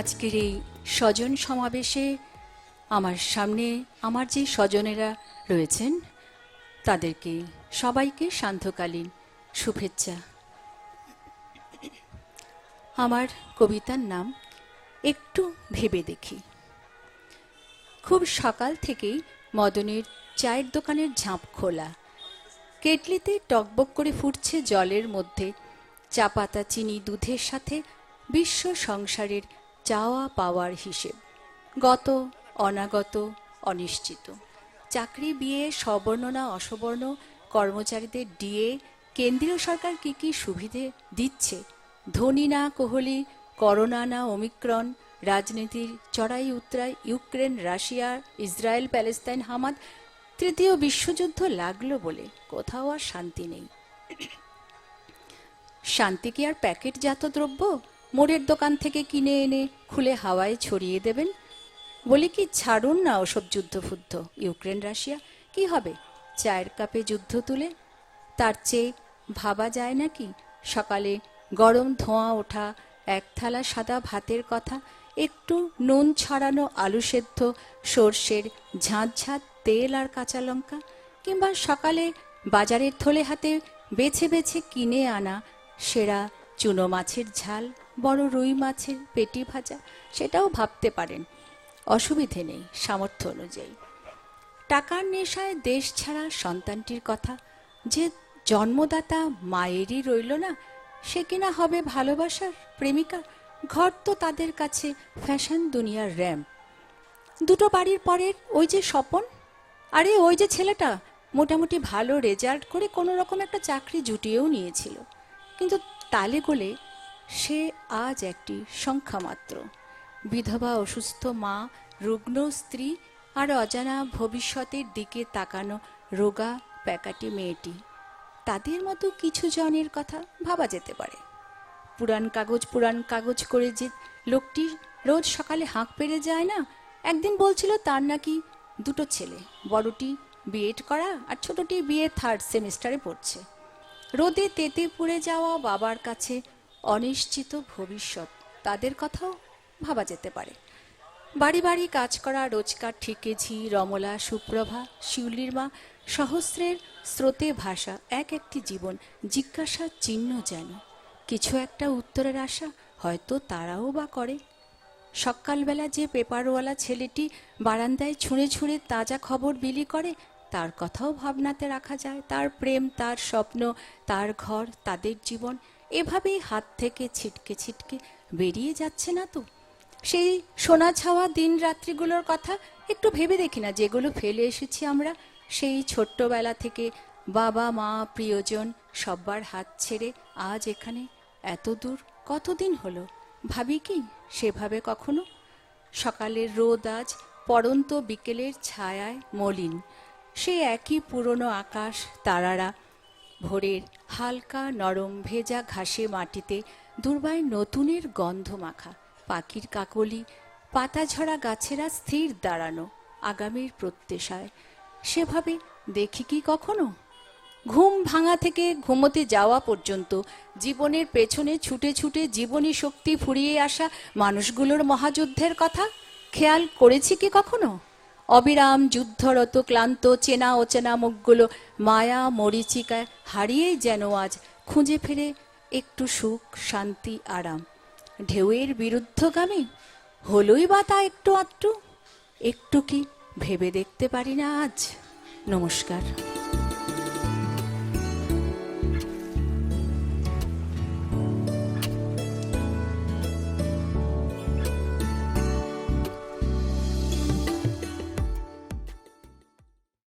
আজকের এই স্বজন সমাবেশে আমার সামনে আমার যে স্বজনেরা রয়েছেন, তাদেরকে সবাইকে সান্ধ্যকালীন শুভেচ্ছা। আমার কবিতার নাম একটু ভেবে দেখি। খুব সকাল থেকেই মদনের চায়ের দোকানের ঝাঁপ খোলা। কেটলিতে টকবক করে ফুটছে জলের মধ্যে চা পাতা চিনি, দুধের সাথে বিশ্ব সংসারের চাওয়া পাওয়ার হিসেব। গত, অনাগত, অনিশ্চিত। চাকরি, বিয়ে সবর্ণনা অসবর্ণ, কর্মচারীদের ডিএ, কেন্দ্রীয় সরকার কি কি সুবিধে দিচ্ছে? ধনী না কোহলি, করোনা না অমিক্রণ রাজনীতির চড়াই উত্তরাই, Ukraine, Russia, Israel, Palestine, Hamas, তৃতীয় বিশ্বযুদ্ধ লাগল বলে কোথাও আর শান্তি নেই। শান্তি কি আর প্যাকেটজাত দ্রব্য? মোড়ের দোকান থেকে কিনে এনে খুলে হাওয়ায় ছড়িয়ে দেবেন। বলি কি, ছাড়ুন না ওসব যুদ্ধফুদ্ধ। ইউক্রেন, রাশিয়া, কি হবে? চায়ের কাপে যুদ্ধ তুলে? তার চেয়ে ভাবা যায় নাকি? সকালে গরম ধোঁয়া ওঠা, এক থালা সাদা ভাতের কথা, একটু নুন ছড়ানো আলু সেদ্ধ, সর্ষের ঝাঁঝ তেল আর কাঁচা লঙ্কা, কিংবা সকালে বাজারের থলে হাতে বেছে বেছে কিনে আনা সেরা চুনো মাছের ঝাল। বড় রুই মাছের পেটি ভাজা, সেটাও ভাবতে পারেন। অসুবিধে নেই, সামর্থ্য অনুযায়ী। টাকার নেশায় দেশ ছাড়া সন্তানটির কথা, যে জন্মদাতা মায়েরই রইল না, সে কিনা হবে ভালোবাসার প্রেমিকা, ঘর তো তাদের কাছে ফ্যাশন দুনিয়ার র্যাম্প দুটো বাড়ির পরের ওই যে স্বপন, আরে ওই যে ছেলেটা, মোটামুটি ভালো রেজাল্ট করে কোনো রকম একটা চাকরি জুটিয়েও নিয়েছিল। কিন্তু তালে গোলে সে আজ একটি সংখ্যা মাত্র বিধবা, অসুস্থ মা, রুগ্ন স্ত্রী আর অজানা ভবিষ্যতের দিকে তাকানো রোগা, প্যাকাটি মেয়েটি। তাদের মতো কিছু জনের কথা ভাবা যেতে পারে। পুরান কাগজ পুরান কাগজ করে যে লোকটি রোজ সকালে হাঁক পেরে যায় না, একদিন বলছিল তার নাকি দুটো ছেলে, বড়টি বিএড করা আর ছোটটি বিএ থার্ড সেমিস্টারে পড়ছে। রোদে তেতে পুড়ে যাওয়া বাবার কাছে অনিশ্চিত ভবিষ্যৎ। তাদের কথাও ভাবা যেতে পারে। বাড়ি বাড়ি কাজ করা, রোজকার ঠিকেঝি রমলা, সুপ্রভা, শিউলির মা, সহস্রের স্রোতে ভাষা এক একটি জীবন জিজ্ঞাসার চিহ্ন যেন। কিছু একটা উত্তরের আশা হয়তো তারাও বা করে। সকালবেলা যে পেপারওয়ালা ছেলেটি বারান্দায় ছুঁড়ে ছুঁড়ে তাজা খবর বিলি করে, তার কথাও ভাবনাতে রাখা যায়। তার প্রেম, তার স্বপ্ন, তার ঘর, তাদের জীবন এভাবেই হাত থেকে ছিটকে ছিটকে বেরিয়ে যাচ্ছে না তো। সেই সোনা ছাওয়া দিন রাত্রিগুলোর কথা একটু ভেবে দেখি না, যেগুলো ফেলে এসেছি আমরা। সেই ছোট্টবেলা থেকে বাবা, মা, প্রিয়জন সব্বার হাত ছেড়ে আজ এখানে এত দূর কতদিন হলো? ভাবি কি সেভাবে কখনো? সকালের রোদ আজ পড়ন্ত বিকেলের ছায়ায় মলিন। সে একই পুরনো আকাশ, তারারা ভোরের হালকা নরম ভেজা ঘাসে মাটিতে দুর্বায় নতুনের গন্ধ মাখা, পাখির কাকলি পাতা ঝরা গাছেরা স্থির দাঁড়ানো আগামীর প্রত্যাশায়। সেভাবে দেখি কি কখনো? ঘুম ভাঙা থেকে ঘুমোতে যাওয়া পর্যন্ত জীবনের পেছনে ছুটে ছুটে জীবনী শক্তি ফুরিয়ে আসা মানুষগুলোর মহাযুদ্ধের কথা? খেয়াল করেছি কি কখনো? অবিরাম যুদ্ধরত, ক্লান্ত, চেনা অচেনা মুখগুলো মায়া মরিচিকায় হারিয়েই যেন আজ খুঁজে ফিরে একটু সুখ, শান্তি, আরাম। ঢেউয়ের বিরুদ্ধগামী হলোই বা তা একটু আধটু? একটু কি ভেবে দেখতে পারি না আজ? নমস্কার।